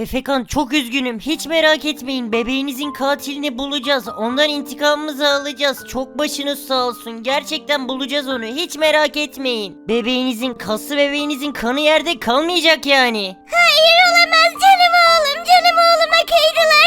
Efekan çok üzgünüm. Hiç merak etmeyin. Bebeğinizin katilini bulacağız. Ondan intikamımızı alacağız. Çok başınız sağ olsun. Gerçekten bulacağız onu. Hiç merak etmeyin. Bebeğinizin, kaslı bebeğinizin kanı yerde kalmayacak yani. Hayır olamaz canım oğlum canım oğluma kıydılar.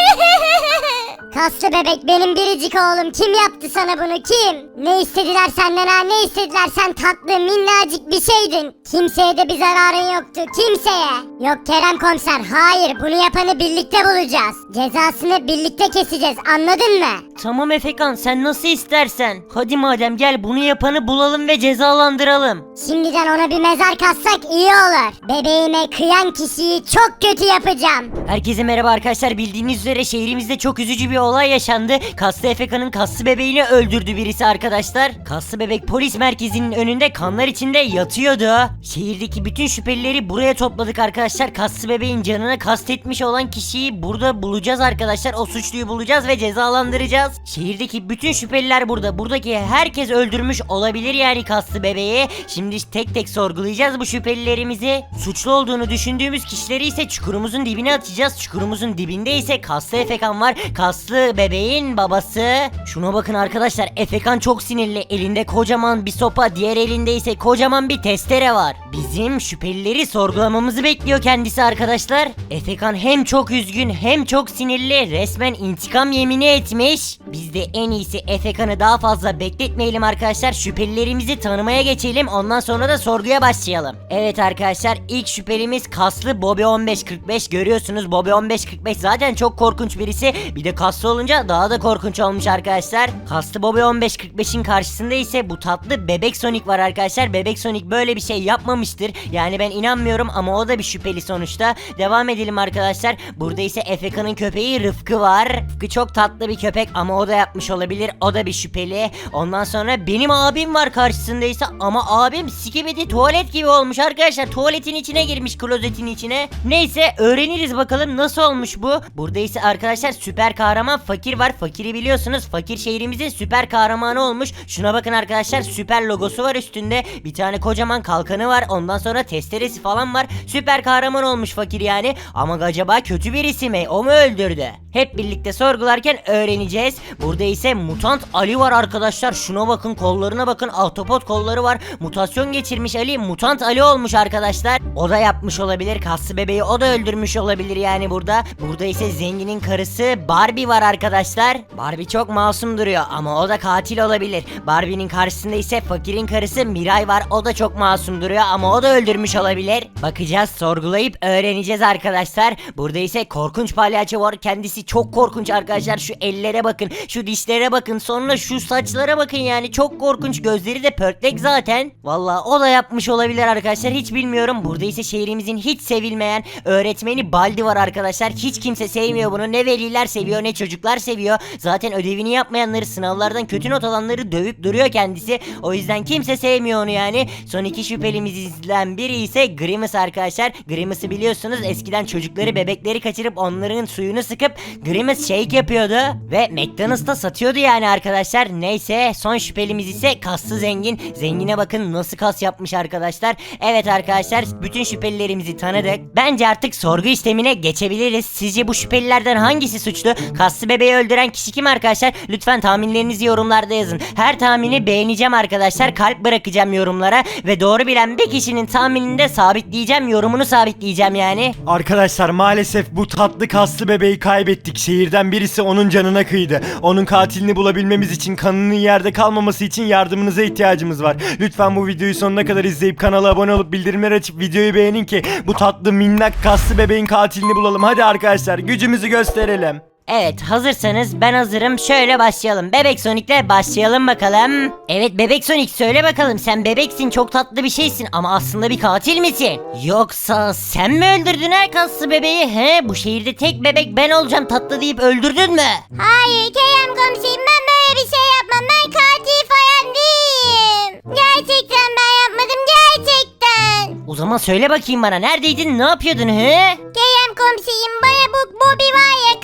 Kaslı bebek benim biricik oğlum. Kim yaptı sana bunu kim? Ne istediler senden ha ne istediler sen tatlı minnacık bir şeydin. Kimseye de bir zararın yoktu kimseye. Yok Kerem komiser hayır bunu yapanı birlikte bulacağız. Cezasını birlikte keseceğiz anladın mı? Tamam Efekan sen nasıl istersen. Hadi madem gel bunu yapanı bulalım ve cezalandıralım. Şimdiden ona bir mezar kazsak iyi olur. Bebeğime kıyan kişiyi çok kötü yapacağım. Herkese merhaba arkadaşlar. Bildiğiniz üzere şehrimizde çok üzücü bir olay yaşandı. Kaslı Efekan'ın kaslı bebeğini öldürdü birisi arkadaşlar. Kaslı bebek polis merkezinin önünde kanlar içinde yatıyordu. Şehirdeki bütün şüphelileri buraya topladık arkadaşlar. Kaslı bebeğin canına kastetmiş olan kişiyi burada bulacağız arkadaşlar. O suçluyu bulacağız ve cezalandıracağız. Şehirdeki bütün şüpheliler burada. Buradaki herkes öldürmüş olabilir yani kaslı bebeği. Şimdi tek tek sorgulayacağız bu şüphelilerimizi. Suçlu olduğunu düşündüğümüz kişileri ise çukurumuzun dibine atacağız. Çukurumuzun dibinde ise kaslı Efekan var. Kaslı bebeğin babası. Şuna bakın arkadaşlar. Efekan çok sinirli. Elinde kocaman bir sopa. Diğer elinde ise kocaman bir testere var. Bizim şüphelileri sorgulamamızı bekliyor kendisi arkadaşlar. Efekan hem çok üzgün hem çok sinirli. Resmen intikam yemini etmiş. Biz de en iyisi Efekan'ı daha fazla bekletmeyelim arkadaşlar. Şüphelilerimizi tanımaya geçelim. Ondan sonra da sorguya başlayalım. Evet arkadaşlar ilk şüphelimiz kaslı Bobby 1545. Görüyorsunuz Bobby 1545 zaten çok korkunç birisi. Bir de kaslı olunca daha da korkunç olmuş arkadaşlar. Kaslı Bobby 1545'in karşısında ise bu tatlı Bebek Sonic var arkadaşlar. Bebek Sonic böyle bir şey yapmamıştır. Yani ben inanmıyorum ama o da bir şüpheli sonuçta. Devam edelim arkadaşlar. Burada ise Efeka'nın köpeği Rıfkı var. Rıfkı çok tatlı bir köpek ama o da yapmış olabilir. O da bir şüpheli. Ondan sonra benim abim var karşısında ise ama abim sikibidi tuvalet gibi olmuş arkadaşlar. Tuvaletin içine girmiş klozetin içine. Neyse öğreniriz bakalım nasıl olmuş bu. Burada ise arkadaşlar süper kahraman fakir var. Fakiri biliyorsunuz. Fakir şehrimizin süper kahramanı olmuş. Şuna bakın arkadaşlar süper logosu var üstünde. Bir tane kocaman kalkanı var. Ondan sonra testeresi falan var. Süper kahraman olmuş fakir yani. Ama acaba kötü birisi mi? O mu öldürdü? Hep birlikte sorgularken öğreneceğiz. Burada ise mutant Ali var arkadaşlar. Şuna bakın kollarına bakın. Ahtapot kolları var. Mutasyon geçirmiş Ali. Mutant Ali olmuş arkadaşlar. O da yapmış olabilir. Kaslı bebeği o da öldürmüş olabilir yani burada. Burada ise zenginin karısı Barbie var arkadaşlar. Barbie çok masum duruyor ama o da katil olabilir. Barbie'nin karşısında ise fakirin karısı Miray var. O da çok masum duruyor ama o da öldürmüş olabilir. Bakacağız, sorgulayıp öğreneceğiz arkadaşlar. Burada ise korkunç palyaço var. Kendisi çok korkunç arkadaşlar. Şu ellere bakın, şu dişlere bakın. Sonra şu saçlara bakın yani. Çok korkunç. Gözleri de pörtlek zaten. Vallahi o da yapmış olabilir arkadaşlar. Hiç bilmiyorum. Burada ise şehrimizin hiç sevilmeyen öğretmeni Baldi var arkadaşlar. Hiç kimse sevmiyor bunu. Ne veliler seviyor ne çocuklar seviyor. Zaten ödevini yapmayanları sınavlardan kötü not alanları dövüp duruyor kendisi. O yüzden kimse sevmiyor onu yani. Son iki şüphelimizden biri ise Grimace arkadaşlar. Grimace'ı biliyorsunuz eskiden çocukları bebekleri kaçırıp onların suyunu sıkıp Grimace shake yapıyordu. Ve McDonald's'ta satıyordu yani arkadaşlar. Neyse son şüphelimiz ise kaslı zengin. Zengine bakın nasıl kas yapmış arkadaşlar. Evet arkadaşlar bütün şüphelilerimizi tanıdık. Bence artık sorgu işlemine geçebiliriz. Sizce bu şüphelilerden hangisi suçlu? Kaslı bebeği öldüren kişi kim arkadaşlar? Lütfen tahminlerinizi yorumlarda yazın. Her tahmini beğeneceğim arkadaşlar. Kalp bırakacağım yorumlara. Ve doğru bilen bir kişinin tahminini de sabitleyeceğim. Yorumunu sabitleyeceğim yani. Arkadaşlar maalesef bu tatlı kaslı bebeği kaybettik. Şehirden birisi onun canına kıydı. Onun katilini bulabilmemiz için kanının yerde kalmaması için yardımınıza ihtiyacımız var. Lütfen bu videoyu sonuna kadar izleyip kanala abone olup bildirimleri açıp videoyu beğenin ki bu tatlı minnak kaslı bebeğin katilini bulalım. Hadi arkadaşlar gücümüzü gösterelim. Evet hazırsanız ben hazırım şöyle başlayalım Bebek Sonic'le başlayalım bakalım Evet Bebek Sonic söyle bakalım sen bebeksin çok tatlı bir şeysin ama aslında bir katil misin? Yoksa sen mi öldürdün her kaslı bebeği he bu şehirde tek bebek ben olacağım tatlı deyip öldürdün mü? Hayır Kerem komiserim ben böyle bir şey yapmam. Ben katil falan değilim. Gerçekten ben yapmadım gerçekten. O zaman söyle bakayım bana neredeydin ne yapıyordun he? Kerem komiserim bana bu Bobby var ya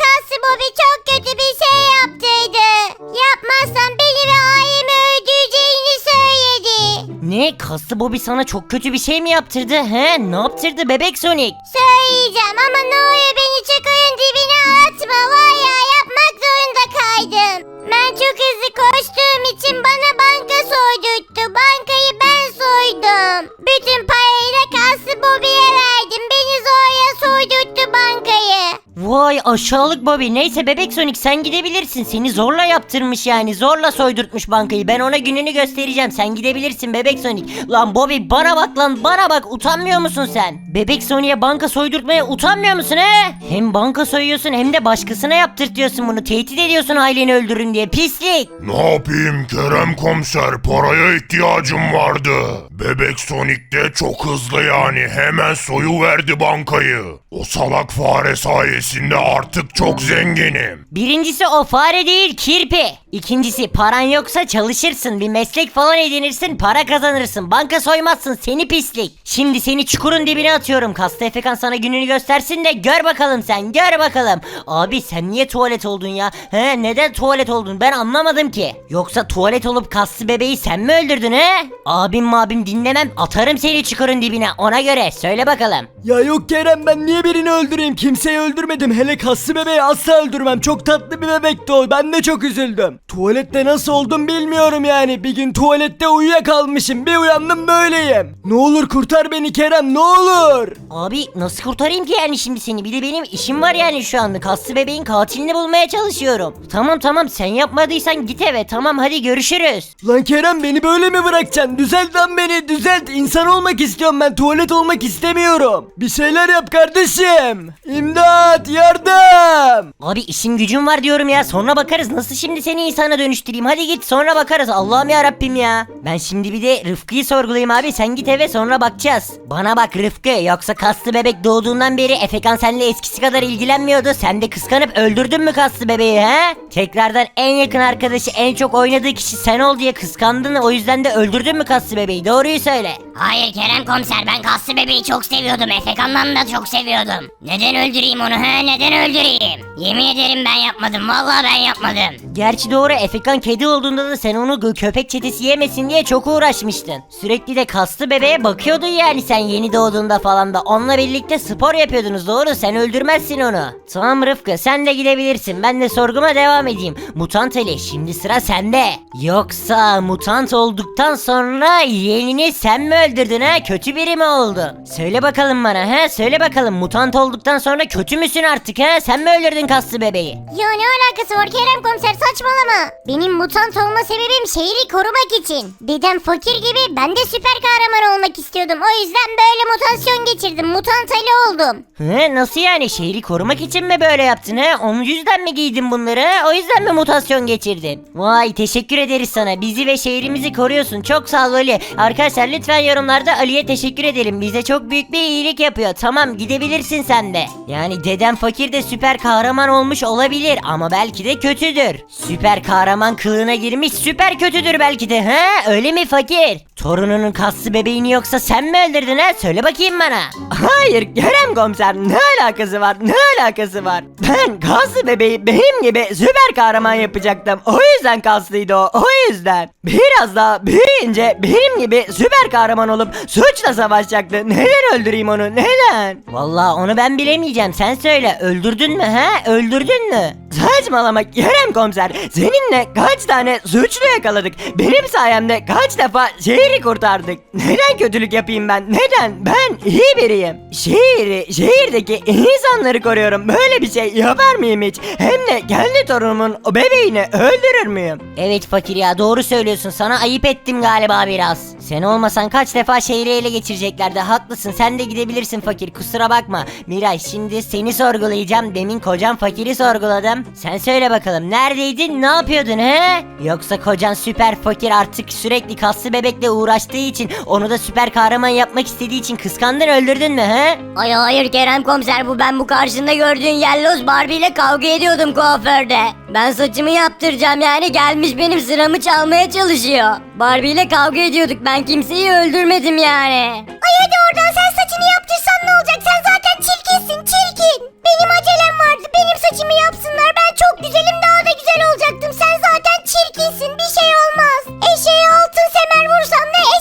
kaslı Bobby sana çok kötü bir şey mi yaptırdı he? Ne yaptırdı bebek Sonic? Söyleyeceğim ama ne oluyor beni çakayın dibine atma var ya yapmak zorunda kaydım. Ben çok hızlı koştuğum için bana banka soydurttu. Bankayı ben soydum. Bütün parayı da kaslı Bobby'ye verdim. Beni zorla soydurttu bankayı. Vay aşağılık Bobby. Neyse bebek Sonic sen gidebilirsin. Seni zorla yaptırmış yani. Zorla soydurtmuş bankayı. Ben ona gününü göstereceğim. Sen gidebilirsin bebek Sonic. Lan Bobby bana bak lan bana bak. Utanmıyor musun sen? Bebek Sonic'e banka soydurtmaya utanmıyor musun he? Hem banka soyuyorsun hem de başkasına yaptırtıyorsun bunu. Tehdit ediyorsun aileni öldürün diye. Pislik. Ne yapayım Kerem komiser paraya ihtiyacım vardı. Bebek Sonic de çok hızlı yani hemen soyu verdi bankayı. O salak fare sayesinde artık çok zenginim. Birincisi o fare değil kirpi. İkincisi paran yoksa çalışırsın bir meslek falan edinirsin para kazanırsın banka soymazsın seni pislik. Şimdi seni çukurun dibine atıyorum Kasta Efekan sana gününü göstersin de gör bakalım sen gör bakalım. Abi sen niye tuvalet oldun ya? He neden tuvalet oldun ben anlamadım ki. Yoksa tuvalet olup kaslı bebeği sen mi öldürdün he? Abim mabim dinlemem atarım seni çukurun dibine ona göre söyle bakalım. Ya yok Kerem ben niye birini öldüreyim? Kimseyi öldürmedim. Hele kaslı bebeği asla öldürmem. Çok tatlı bir bebekti o. Ben de çok üzüldüm. Tuvalette nasıl oldum bilmiyorum yani. Bir gün tuvalette uyuyakalmışım. Bir uyandım böyleyim. Ne olur kurtar beni Kerem ne olur. Abi nasıl kurtarayım ki yani şimdi seni? Bir de benim işim var yani şu anda. Kaslı bebeğin katilini bulmaya çalışıyorum. Tamam tamam sen yapmadıysan git eve. Tamam hadi görüşürüz. Lan Kerem beni böyle mi bırakacaksın? Düzelt lan beni düzelt. İnsan olmak istiyorum ben. Tuvalet olmak istemiyorum. Bir şeyler yap kardeşim. İmdat yardım. Abi işim gücüm var diyorum ya. Sonra bakarız. Nasıl şimdi seni insana dönüştüreyim? Hadi git sonra bakarız. Allah'ım ya Rabbim ya. Ben şimdi bir de Rıfkı'yı sorgulayayım abi. Sen git eve sonra bakacağız. Bana bak Rıfkı. Yoksa kaslı bebek doğduğundan beri Efekan seninle eskisi kadar ilgilenmiyordu. Sen de kıskanıp öldürdün mü kaslı bebeği he? Tekrardan en yakın arkadaşı en çok oynadığı kişi sen ol diye kıskandın. O yüzden de öldürdün mü kaslı bebeği? Doğruyu söyle. Hayır Kerem komiser ben kaslı bebeği çok seviyordum. Efekan'dan da çok seviyordum. Neden öldüreyim onu he neden öldüreyim? Yemin ederim ben yapmadım vallahi ben yapmadım. Gerçi doğru Efekan kedi olduğunda da sen onu köpek çetesi yemesin diye çok uğraşmıştın. Sürekli de kaslı bebeğe bakıyordun yani sen yeni doğduğunda falan da. Onunla birlikte spor yapıyordunuz doğru sen öldürmezsin onu. Tamam Rıfkı sen de gidebilirsin ben de sorguma devam edeyim. Mutant Ali şimdi sıra sende. Yoksa mutant olduktan sonra yeğenini sen mi öldürdün ha? Kötü biri mi oldu? Söyle bakalım bana ha söyle bakalım mutant olduktan sonra kötü müsün artık ha? Sen mi öldürdün kaslı bebeği? Ya ne alakası var Kerem komiser saçmalama. Benim mutant olma sebebim şehri korumak için. Dedem fakir gibi ben de süper kahraman olmak istiyordum. O yüzden böyle mutasyon geçirdim. Mutant Ali oldum. He nasıl yani şehri korumak için mi böyle yaptın he? Onun yüzden mi giydin bunları he? O yüzden mi mutasyon geçirdin? Vay teşekkür ederiz sana. Bizi ve şehrimizi koruyorsun. Çok sağ ol Ali. Arkadaşlar lütfen yorumlarda Ali'ye teşekkür edelim. Bize çok büyük bir iyilik yapıyor. Tamam gidebilirsin sen de. Yani dedem fakir de süper kahraman olmuş olabilir ama belki de kötüdür. Süper kahraman kılığına girmiş süper kötüdür belki de he? Öyle mi fakir? Torununun kaslı bebeğini yoksa sen mi öldürdün ha? Söyle bakayım bana. Hayır Kerem komiser ne alakası var ne alakası var? Ben kaslı bebeği benim gibi süper kahraman yapacaktım. O yüzden kaslıydı o o yüzden. Biraz daha büyüyünce benim gibi süper kahraman olup suçla savaşacaktı. Neden öldüreyim onu neden? Vallahi onu ben bilemeyeceğim sen söyle öldürdün mü ha öldürdün mü? Saçmalama Kerem komiser seninle kaç tane suçlu yakaladık. Benim sayemde kaç defa şehri kurtardık. Neden kötülük yapayım ben neden ben iyi biriyim. Şehri şehirdeki insanları koruyorum böyle bir şey yapar mıyım hiç? Hem de kendi torunumun o bebeğini öldürür müyüm? Evet fakir ya doğru söylüyorsun sana ayıp ettim galiba biraz. Sen olmasan kaç defa şehri ele geçireceklerdi haklısın sen de gidebilirsin fakir kusura bakma. Miray şimdi seni sorgulayacağım demin kocam fakiri sorguladım. Sen söyle bakalım neredeydin ne yapıyordun he? Yoksa kocan süper fakir artık sürekli kaslı bebekle uğraştığı için onu da süper kahraman yapmak istediği için kıskandın öldürdün mü he? Ay hayır Kerem komiser bu ben bu karşında gördüğün Yelloz Barbie ile kavga ediyordum kuaförde. Ben saçımı yaptıracağım yani gelmiş benim sıramı çalmaya çalışıyor. Barbie ile kavga ediyorduk ben kimseyi öldürmedim yani. Ay hadi oradan sen saçını yaptırsan ne olacak sen zaten çirkinsin çirkin. Benim acelem vardı benim saçımı yapsınlar ben çok güzelim daha da güzel olacaktım sen zaten çirkinsin bir şey olmaz. Eşeğe altın semer vursan ne.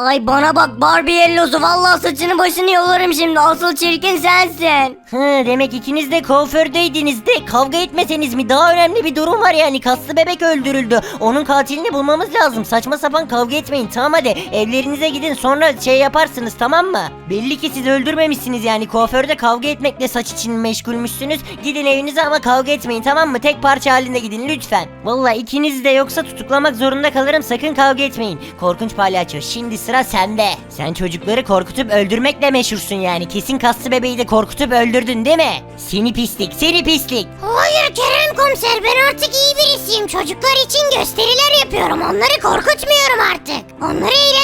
Ay bana bak Barbie Yellows'u vallahi saçını başını yolarım şimdi asıl çirkin sensin. Hı, demek ikiniz de kuafördeydiniz de kavga etmeseniz mi? Daha önemli bir durum var yani. Kaslı bebek öldürüldü. Onun katilini bulmamız lazım. Saçma sapan kavga etmeyin. Tamam hadi evlerinize gidin sonra şey yaparsınız tamam mı? Belli ki siz öldürmemişsiniz yani. Kuaförde kavga etmekle saç için meşgulmüşsünüz. Gidin evinize ama kavga etmeyin tamam mı? Tek parça halinde gidin lütfen. Vallahi ikiniz de yoksa tutuklamak zorunda kalırım. Sakın kavga etmeyin. Korkunç palyaço şimdi sıra sende. Sen çocukları korkutup öldürmekle meşhursun yani. Kesin kaslı bebeği de korkutup öldürdün değil mi? Seni pislik, seni pislik. Hayır Kerem komiser ben artık iyi birisiyim. Çocuklar için gösteriler yapıyorum. Onları korkutmuyorum artık. Onları eğlendiriyorum.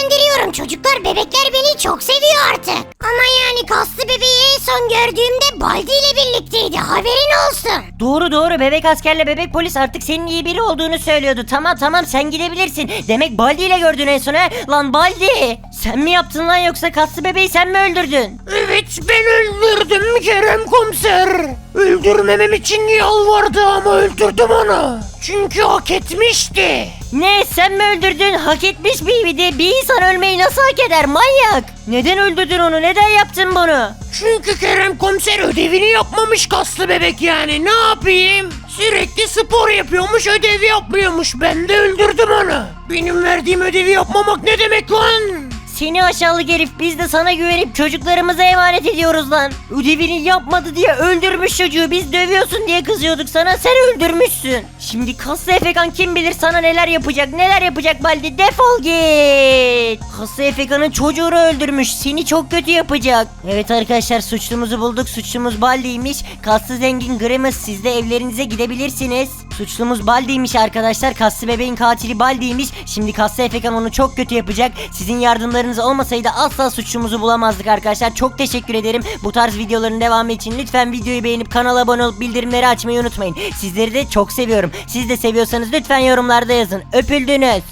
Çocuklar bebekler beni çok seviyor artık. Ama yani kaslı bebeği en son gördüğümde Baldi ile birlikteydi. Haberin olsun. Doğru doğru bebek askerle bebek polis artık senin iyi biri olduğunu söylüyordu. Tamam tamam sen gidebilirsin. Demek Baldi ile gördün en son ha? Lan Baldi! Sen mi yaptın lan yoksa kaslı bebeği sen mi öldürdün? Evet ben öldürdüm Kerem komiser. Öldürmemem için yalvardı ama öldürdüm onu. Çünkü hak etmişti. Ne sen mi öldürdün? Hak etmiş miydi? Bir insan ölmeyi nasıl hak eder manyak? Neden öldürdün onu? Neden yaptın bunu? Çünkü Kerem komiser ödevini yapmamış kaslı bebek yani ne yapayım? Sürekli spor yapıyormuş ödevi yapmıyormuş ben de öldürdüm onu. Benim verdiğim ödevi yapmamak ne demek lan? Seni aşağılık herif biz de sana güvenip çocuklarımıza emanet ediyoruz lan. Ödevini yapmadı diye öldürmüş çocuğu biz dövüyorsun diye kızıyorduk sana sen öldürmüşsün. Şimdi kaslı efekan kim bilir sana neler yapacak neler yapacak Baldi defol git. Kaslı efekanın çocuğunu öldürmüş seni çok kötü yapacak. Evet arkadaşlar suçlumuzu bulduk suçlumuz Baldi'ymiş. Kaslı zengin Grimace siz de evlerinize gidebilirsiniz. Suçlumuz Baldi'ymiş arkadaşlar. Kaslı bebeğin katili Baldi'ymiş. Şimdi Kaslı Efekan onu çok kötü yapacak. Sizin yardımlarınız olmasaydı asla suçlumuzu bulamazdık arkadaşlar. Çok teşekkür ederim. Bu tarz videoların devamı için lütfen videoyu beğenip kanala abone olup bildirimleri açmayı unutmayın. Sizleri de çok seviyorum. Siz de seviyorsanız lütfen yorumlarda yazın. Öpüldünüz.